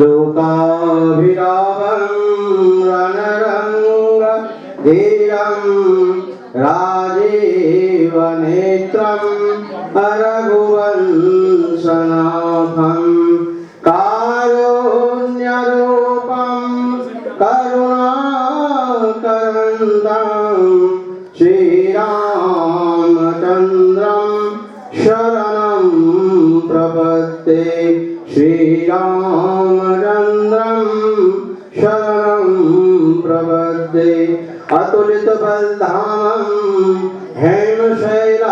लोकाभिरावंरङ्गीरं राजेव नेत्रम् रघुवन् प्रपद्ये श्रीरामचन्द्रं शरणं प्रपद्ये अतुलितबलधामं हेमशैलावदेहं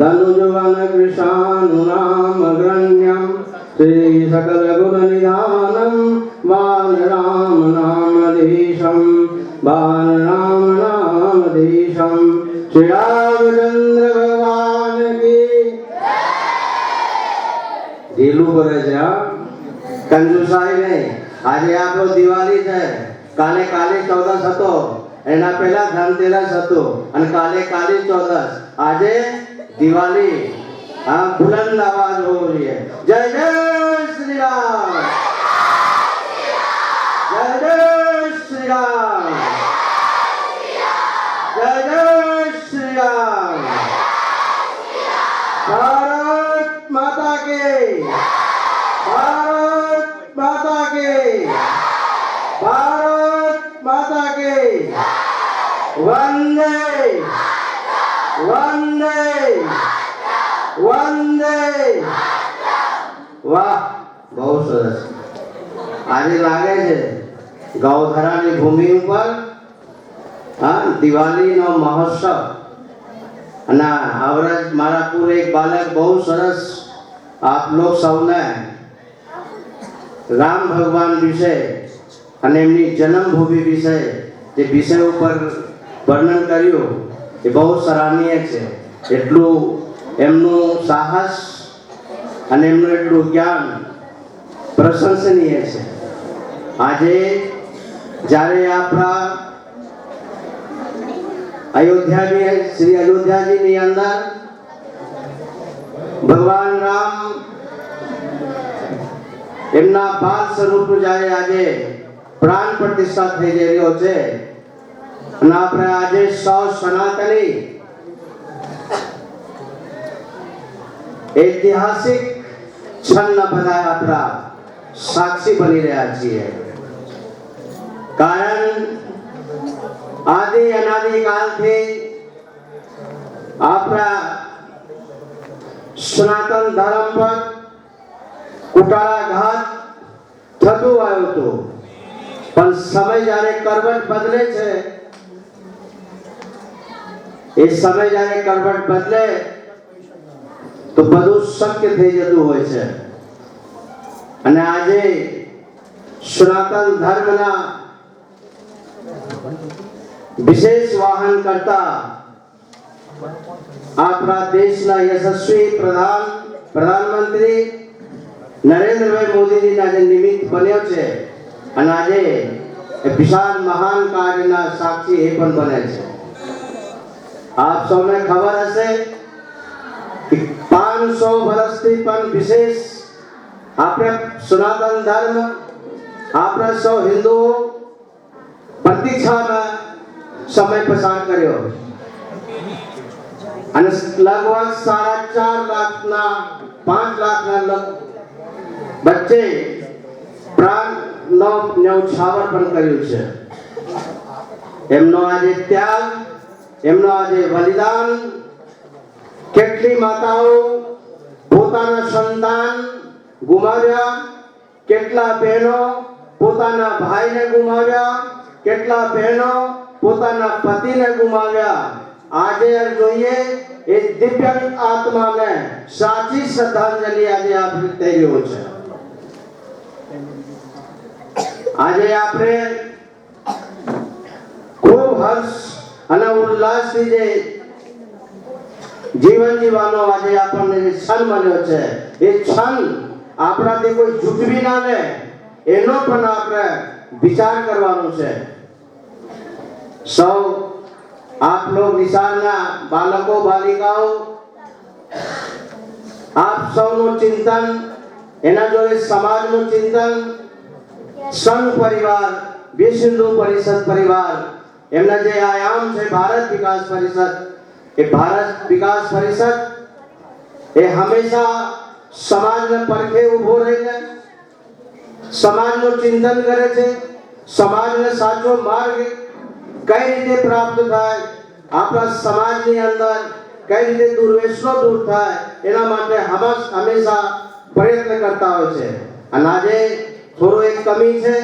धनुजवनकृशानुनामग्रण्यं श्रीसकलगुणनिधानं बालराम नामधीशं बालराम नामधीशं श्रीरामचन्द्र કંજુસાઈ નહીં. આજે આપણો દિવાળી છે. કાલે કાલી ચૌદસ હતો. એના પહેલા ધનતેરસ હતું અને કાલે કાલી ચૌદસ. આજે દિવાળી. હા બુલંદ આવાજ હોવો જય જય શ્રી રામ. જય જય શ્રી રામ જય જય શ્રી રામ ભારત માતા કે ભારત માતા કે ભારત માતા કે વંદે. વંદે. વંદે. વાહ, બહુ સરસ. આજે લાગે છે ગૌધરાની ભૂમિ ઉપર, હા, દિવાળીનો મહોત્સવ. અને હવરજ મારા પૂરે એક બાલક બહુ સરસ આપ લોક સૌને રામ ભગવાન વિશે અને એમની જન્મભૂમિ વિષય જે વિષય ઉપર વર્ણન કર્યું, એ બહુ સરાહનીય છે. એટલું એમનું સાહસ અને એમનું એટલું જ્ઞાન પ્રશંસનીય છે. આજે જ્યારે આપણા અયોધ્યાની શ્રી અયોધ્યાજીની અંદર ભગવાન રામ એમના બાળ સ્વરૂપ જ્યારે આજે પ્રાણ પ્રતિષ્ઠા થઈ જઈ રહ્યો છે. અને આપણે આજે સૌ સનાતની ઐતિહાસિક ક્ષણના બધા આપણા સાક્ષી બની રહ્યા છીએ. કારણ આદિ અનાદિ કાલથી આપણા સનાતન ધર્મ પર કુટાળાઘાત થતું આવ્યું હતું. પણ સમય જ્યારે કરવટ બદલે છે, એ સમય જ્યારે કરવટ બદલે, તો બધું શક્ય થઈ જતું હોય છે. અને આજે સનાતન ધર્મના વિશેષ વાહન કરતા આપણા દેશના યશસ્વી પ્રધાન, પ્રધાનમંત્રી નરેન્દ્રભાઈ મોદીજીના જે નિમિત્ત બન્યો છે અને આજે એ વિશાળ મહાન કાર્યના સાક્ષી એ પણ બને છે. આપ સૌને ખબર હશે કે પાંચસો વર્ષથી પણ વિશેષ આપણે સનાતન ધર્મ, આપણે સૌ હિન્દુઓ પ્રતીક્ષામાં સમય પસાર કર્યો. અને લગભગ સાડા ચાર લાખના, પાંચ લાખના બચ્ચે વચ્ચે પ્રાણનો ન્યૌછાવર પણ કર્યું છે. એમનો આજે ત્યાગ, એમનો આજે બલિદાન. કેટલી માતાઓ પોતાના સંતાન ગુમાવ્યા, કેટલા બહેનો પોતાના ભાઈને ગુમાવ્યા, કેટલા બહેનો પોતાના પતિને ગુમાવ્યા. આજે જોઈએ એ દિવ્ય આત્માને સાચી શ્રદ્ધાંજલિ આજે આપી થઈ રહ્યો છે. આજે આપણે ખૂબ હર્ષ અને ઉલ્લાસથી જે જીવન જીવવાનો આજે આપણને જે ક્ષણ મળ્યો છે, એ ક્ષણ આપણાથી કોઈ જૂટવી ના લે એનો પણ આપણે વિચાર કરવાનો છે. સૌ આપ લોગ નિશાળના બાળકો, બાલિકાઓ, આપ સૌનું ચિંતન, એના જોડે સમાજનું ચિંતન સંઘ પરિવાર વિશ્વ હિન્દુ પરિષદ પરિવાર, એમના જે આયામ છે ભારત વિકાસ પરિષદ, એ ભારત વિકાસ પરિષદ, એ હંમેશા સમાજને પરખે ઊભો રહીને સમાજનું ચિંતન કરે છે, સમાજને સાચો માર્ગ કઈ રીતે પ્રાપ્ત થાય, આપણા સમાજની અંદર કઈ રીતે દુર્વેશનો દૂર થાય, એના માટે હંમેશા પ્રયત્ન કરતા હોય છે. અને આજે થોડો એક કમી છે.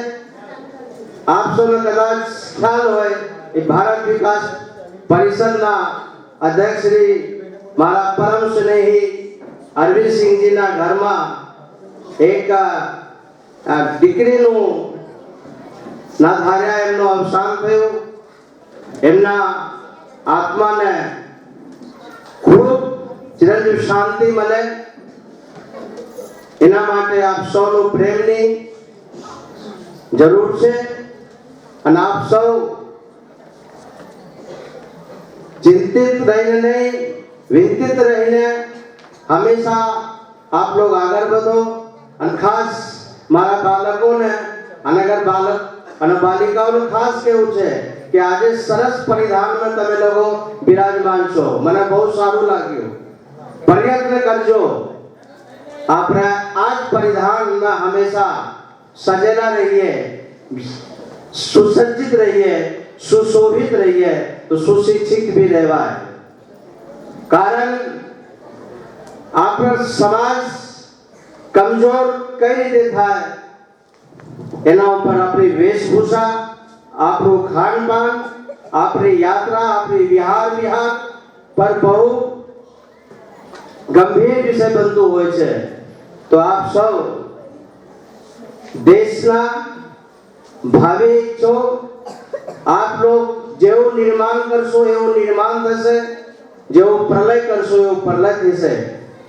આપ સૌને કદાચ ખ્યાલ હોય એ ભારત વિકાસ પરિષદના અધ્યક્ષ શ્રી મારા પરમ સ્નેહી અરવિંદસિંહજીના ઘરમાં એક દીકરીનું ના ધાર્યા એમનું અવસાન થયું. એમના આત્માને ખૂબ ચિરંજીવ શાંતિ મળે. એના માટે આપ સૌનું પ્રેમની જરૂર છે અને આપ સૌ ચિંતિત રહીને નહીં, વિંતિત રહીને હંમેશા આપ લોગ આગળ વધો અને ખાસ મારા બાળકોને અને અગર બાળક અને બાલિકાઓને ખાસ કેવું છે કે આજે સરસ પરિધાનમાં તમે લોકો બિરાજમાન છો. મને બહુ સારું લાગ્યું. પ્રયત્ન કરજો. આપણે આ જ પરિધાનમાં હંમેશા सजना रहिए सुसज्जित रहिए सुशोभित रहिए तो सुशिक्षित भी रहवा है। कारण आप समाज कमज़ोर कई देखा है। एना पर अपनी वेशभूषा आप खान पान अपनी यात्रा अपनी विहार विहार पर बहु गंभीर विषय बंधु हो तो आप सब દેશના ભાવિ છો. આપ લોગ જેવું નિર્માણ કરશો એવું નિર્માણ થશે, જેવું પ્રલય કરશો એવું પ્રલય થશે.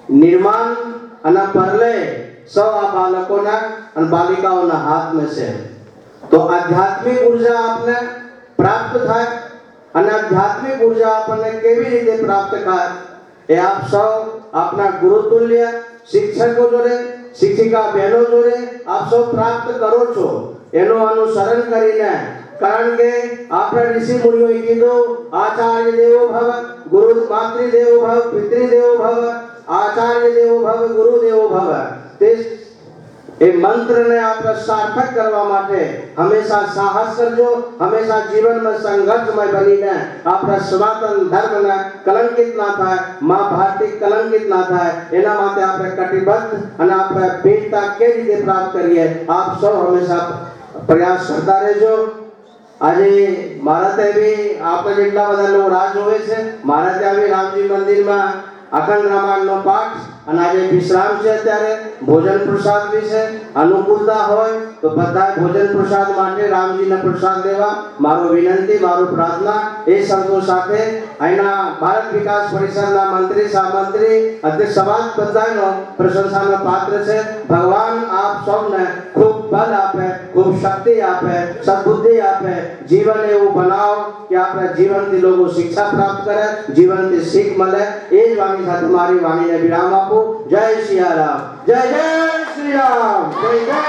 નિર્માણ અને પ્રલય સૌ આ બાળકોના અને બાલિકાઓના હાથમાં છે. તો આધ્યાત્મિક ઊર્જા આપને પ્રાપ્ત થાય અને આધ્યાત્મિક ઊર્જા આપણને કેવી રીતે પ્રાપ્ત થાય એ આપ સૌ આપના ગુરુતુલ્ય શિક્ષકો જોડે શિક્ષિકા બહેનો જોડે આપ સૌ પ્રાપ્ત કરો છો. એનું અનુસરણ કરીને, કારણ કે આપણા ઋષિ મુનિઓએ કીધું, આચાર્ય દેવો ભવ, ગુરુ માતૃ દેવો ભવ પિતૃ દેવો ભવ, આચાર્ય દેવો ભવ, ગુરુ દેવો ભવ. તે એ મંત્રને આપણે સાર્થક કરવા માટે હંમેશા સાહસ કરજો, હંમેશા જીવનમાં સંઘર્ષમય બનીને આપણા સનાતન ધર્મને કલંકિત ના થાય, મા ભારતી કલંકિત ના થાય, એના માટે આપણે કટિબદ્ધ અને આપણે વીરતા કેવી રીતે પ્રાપ્ત કરીએ, આપ સૌ હંમેશા પ્રયાસ કરતા રહેજો. આજે મારા ત્યાં બી આપણે જેટલા બધા લોકો રાહ જોવે છે. મારા ત્યાં બી રામજી મંદિરમાં અખંડ રામાયણનો પાઠ અને આજે વિશ્રામ છે અત્યારે ભોજન પ્રસાદ વિશે અનુકૂળતા હોય તો બધા ભોજન પ્રસાદ માટે રામજીને પ્રસાદ લેવા. મારો વિનંતી, મારો પ્રાર્થના એ શબ્દો સાથે અહીંના ભારત વિકાસ પરિષદના મંત્રી સહમંત્રી અધ્યક્ષ સમાજ બધાનો પ્રશંસાનો પાત્ર છે. ભગવાન આપ સૌને ખૂબ બલ આપે, ખૂબ શક્તિ આપે, સદબુદ્ધિ આપે જીવન એવું બનાવો કે આપણે જીવનથી લોકો શિક્ષા પ્રાપ્ત કરે, જીવનથી શીખ મળે. એ જ વાણી સાથે મારી વાણીને વિરામ આપો. જય સિયારામ જય જય શ્રી રામ જય જય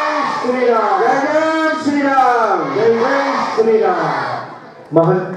શ્રી રામ જય જય શ્રી રામ જય જય શ્રી રામ મહંત